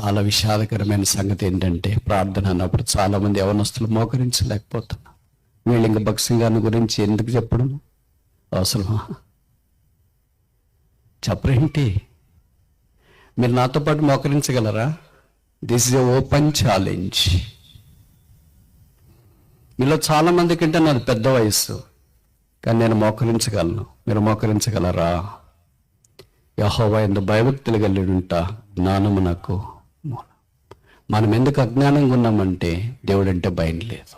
చాలా విషాదకరమైన సంగతి ఏంటంటే ప్రార్థన అన్నప్పుడు చాలా మంది యవనస్తులు మోకరించలేకపోతున్నారు. వీళ్ళు ఇంకా భక్సింగ్ గారిని గురించి ఎందుకు చెప్పడం? అవసరమా చెప్పరేంటి? మీరు నాతో పాటు మోకరించగలరా? This is a open challenge మీలో చాలా మంది కంటే నాది పెద్ద వయస్సు కానీ నేను మోకరించగలను. మీరు మోకరించగలరా? యహోవా ఎందు భయభక్తులు కలిగిడుంటా జ్ఞానము నాకు. మనం ఎందుకు అజ్ఞానంగా ఉన్నామంటే దేవుడు అంటే భయం లేదు.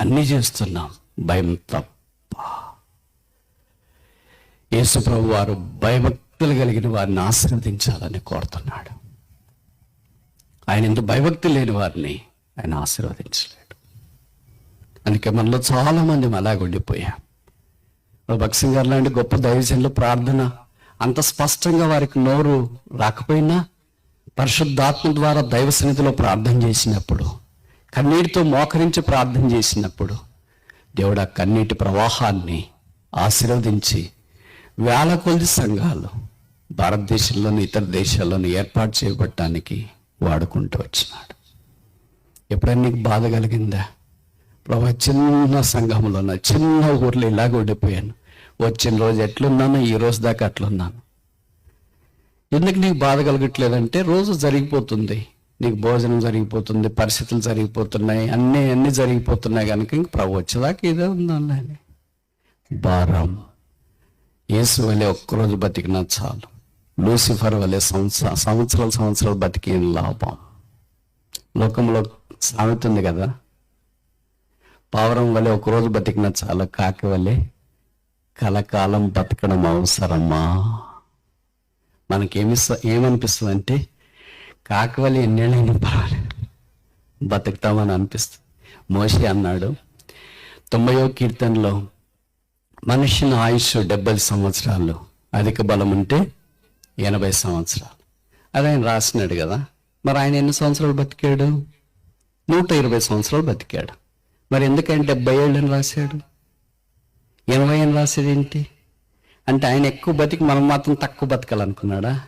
అన్నీ చేస్తున్నాం. భయం తప్ప. యేసుప్రభు వారు భయభక్తులు కలిగిన వారిని ఆశీర్వదించాలని కోరుతున్నాడు. ఆయన ఎందుకు భయభక్తి లేని వారిని ఆయన ఆశీర్వదించలేడు. అందుకే మనలో చాలా మంది అలాగ ఉండిపోయాం. భక్సింగ్ గారు లాంటి గొప్ప దైవజనులు ప్రార్థన అంత స్పష్టంగా వారికి నోరు రాకపోయినా పరిశుద్ధాత్మ ద్వారా దైవ సన్నిధిలో ప్రార్థన చేసినప్పుడు కన్నీటితో మోకరించి ప్రార్థన చేసినప్పుడు దేవుడు ఆ కన్నీటి ప్రవాహాన్ని ఆశీర్వదించి వేల కొద్ది సంఘాలు భారతదేశంలోని ఇతర దేశాల్లోని ఏర్పాటు చేయబట్టడానికి వాడుకుంటూ వచ్చినాడు. ఎప్పుడైనా నీకు బాధ కలిగిందా? ప్రభా చిన్న సంఘంలో చిన్న ఊర్లో ఇలాగ ఓడిపోయాను వచ్చిన రోజు ఎట్లున్నానో ఈ రోజు దాకా అట్లున్నాను. ఎందుకు నీకు బాధ కలగట్లేదంటే రోజు జరిగిపోతుంది. నీకు భోజనం జరిగిపోతుంది పరిస్థితులు జరిగిపోతున్నాయి అన్నీ అన్నీ జరిగిపోతున్నాయి కనుక ఇంక ప్రభు వచ్చేదాకా ఇదే ఉందని భారం. యేసు వలె ఒక్కరోజు బతికినా చాలు. లూసిఫర్ వలె సంవత్సర సంవత్సరాలు సంవత్సరాలు బతికిన లాభం. లోకంలో సాగుతుంది కదా. పావురం వలె ఒకరోజు బతికినా చాలు కాకి వలె కలకాలం బతకడం అవసరమా? మనకేమి ఏమనిపిస్తుంది అంటే కాకవల్లి ఎన్నేళ్ళైనా పర్వాలేదు. బతుకుతామని అనిపిస్తుంది. మోషి అన్నాడు తొంభయో కీర్తనలో మనిషిని ఆయుష్ డెబ్బై సంవత్సరాలు అధిక బలం ఉంటే ఎనభై సంవత్సరాలు. అది ఆయన రాసినాడు కదా. మరి ఆయన ఎన్ని సంవత్సరాలు బతికాడు? నూట ఇరవై సంవత్సరాలు బతికాడు. మరి ఎందుకని డెబ్బై ఏళ్ళని రాశాడు? ఎనభై అని రాసేది ఏంటి అంటే ఆయన ఎక్కువ బతికి మనం మాత్రం తక్కువ బతకాలనుకున్నాడా?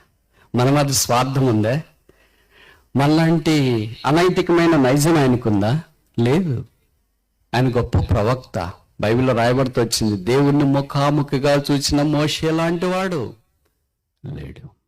మనం అది స్వార్థం ఉందా? మనలాంటి అనైతికమైన నైజం ఆయనకుందా? లేదు. ఆయన గొప్ప ప్రవక్త. బైబిల్లో రాయబడుతూ వచ్చింది దేవుణ్ణి ముఖాముఖిగా చూసిన మోషే లాంటి వాడు. లేడు.